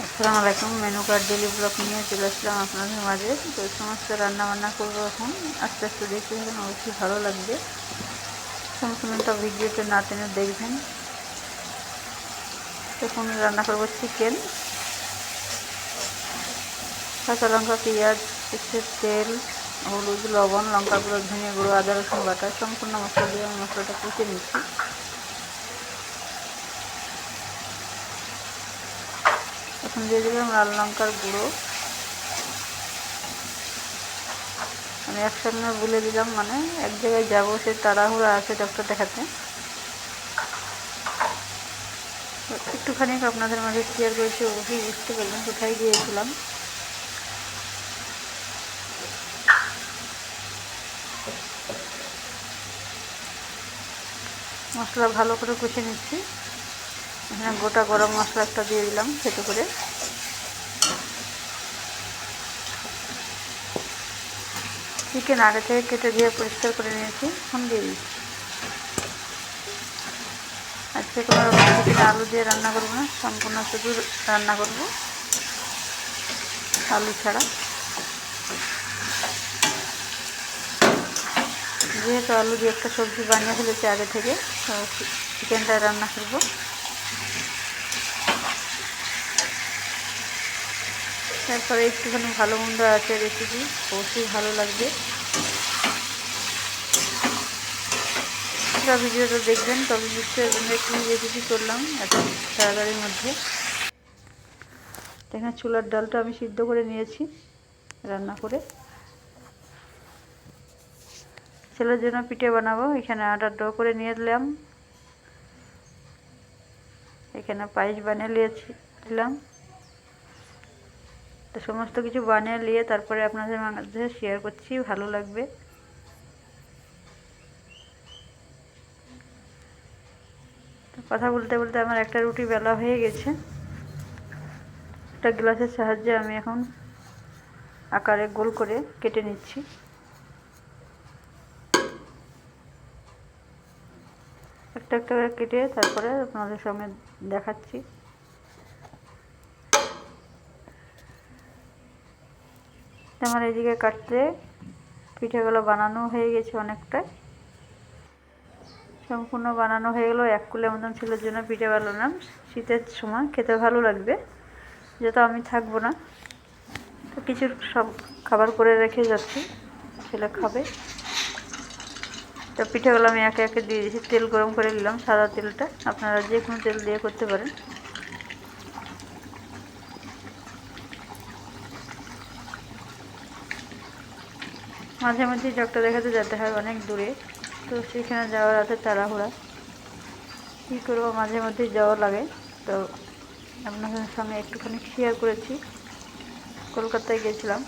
আসসালামু আলাইকুম, menu card daily block নিয়ে চলে আসলাম আপনাদের মাঝে। তো সমস্ত রান্না বান্না করব এখন। আস্তে আস্তে দেখতে থাকুন অবশ্যই ভালো লাগবে। সম্পূর্ণটা ভিডিওতে না টেনে দেখবেন। এখন রান্না করব চিকেন, কাঁচা লঙ্কা, পেঁয়াজ, একটু তেল, হলুদ, লবণ লঙ্কা গুঁড়ো ধনিয়া গুঁড়ো, আদা রসুন বাটা, সম্পূর্ণ মশলা দিয়ে আমি মশলাটা কষে নিচ্ছি। এখন দিয়ে দিলাম লাল লঙ্কার গুঁড়ো। আমি একসঙ্গে বলে দিলাম মানে এক জায়গায় যাব, সে তাড়াহুড়া আছে ডক্টর দেখাতে। একটুখানি আপনাদের মাঝে শেয়ার করেছি অবশ্যই বুঝতে পারবেন কোথায় গিয়েছিলাম। মশলা ভালো করে কষে নিচ্ছি। এখানে গোটা গরম মশলা একটা দিয়ে দিলাম খেতে করে। চিকেন আগে থেকে কেটে দিয়ে পরিষ্কার করে নিয়েছি, এখন দিয়ে দিচ্ছি। আজকে কোনো রকম আলু দিয়ে রান্না করব না, সম্পূর্ণ শুধু রান্না করব। আলু ছাড়া। যেহেতু আলু দিয়ে একটা সবজি বানিয়ে ফেলেছি আগে থেকে চিকেনটা রান্না করব। তারপরে একটুখানি ভালো মন্দ আছে রেসিপি, অবশ্যই ভালো লাগবে। পুরো ভিডিওটা দেখবেন, তবে পারবেন যে কী রেসিপি করলাম এত তাড়াতাড়ির মধ্যে। এখানে চুলার ডালটা আমি সিদ্ধ করে নিয়েছি রান্না করে। ছেলের জন্য পিঠে বানাবো, এখানে আটার ডো করে নিয়ে দিলাম এখানে পায়েস বানিয়ে নিয়েছি, দিলাম। তো সমস্ত কিছু বানিয়ে নিয়ে তারপরে আপনাদের মাঝে শেয়ার করছি, ভালো লাগবে। কথা বলতে বলতে আমার একটা রুটি বেলা হয়ে গেছে। একটা গ্লাসের সাহায্যে আমি এখন আকারে গোল করে কেটে নিচ্ছি। একটা একটা করে কেটে তারপরে আপনাদের সঙ্গে দেখাচ্ছি। আমার এদিকে কাটতে পিঠেগুলো বানানো হয়ে গেছে অনেকটা। সম্পূর্ণ বানানো হয়ে গেলো, এক কুলে মতন ছেলের জন্য পিঠে বানালাম। শীতের সময় খেতে ভালো লাগবে যেহেতু আমি থাকব না। তো কিছু সব খাবার করে রেখে যাচ্ছি, ছেলে খাবে। তো পিঠেগুলো আমি একে একে দিয়ে দিয়েছি। তেল গরম করে নিলাম, সাদা তেলটা। আপনারা যে কোনো তেল দিয়ে করতে পারেন। মাঝে মাঝে ডক্টর দেখাতে যেতে হয়, অনেক দূরে। তো সেখানে যাওয়ার আছে তাড়াহুড়া। কী করব, মাঝে মধ্যেই যাওয়া লাগে। তো আপনাদের সঙ্গে একটুখানি শেয়ার করেছি। কলকাতায় গেছিলাম।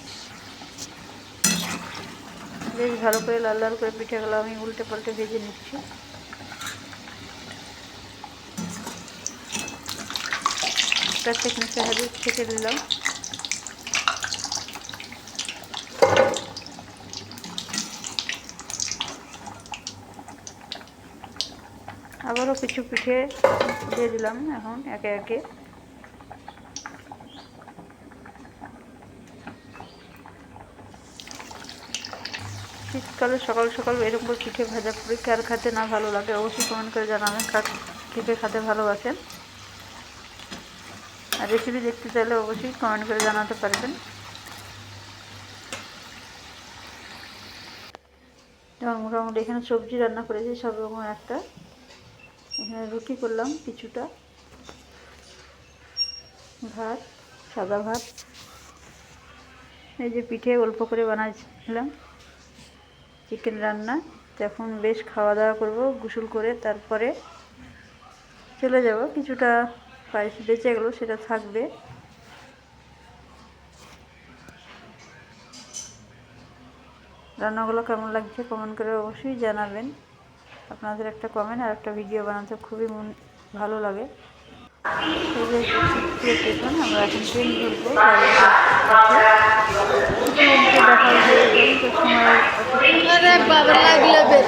বেশ ভালো করে লাল লাল করে পিঠেগুলো আমি উল্টে পাল্টে ভেজে নিচ্ছি। একটা চেকনি সাহায্যে ছেঁকে দিলাম আবারও কিছু পিঠে দিয়ে দিলাম এখন একে একে। শীতকালে সকাল সকাল এরকম করে পিঠে ভাজা করে। কার খেতে না ভালো লাগে অবশ্যই কমেন্ট করে জানাবেন, কার পিঠে খেতে ভালোবাসেন। আর রেসিপি দেখতে চাইলে অবশ্যই কমেন্ট করে জানাতে পারবেন। এবং মোটামুটি এখানে সবজি রান্না করেছি, সব রকম একটা। এখানে রুটি করলাম, কিছুটা। ভাত, সাদা ভাত। এই যে পিঠে অল্প করে বানাচ্ছিলাম চিকেন রান্না এখন বেশ খাওয়া দাওয়া করব, গোসল করে তারপরে চলে যাব। কিছুটা পায়েস বেঁচে গেলো, সেটা থাকবে। রান্নাগুলো কেমন লাগছে কমেন্ট করে অবশ্যই জানাবেন। আপনাদের একটা কমেন্ট আর একটা ভিডিও বানাতে খুবই মন, ভালো লাগে। আমরা এখন ট্রেন ধরবো। দেখা যাওয়ার পালা ভালো করে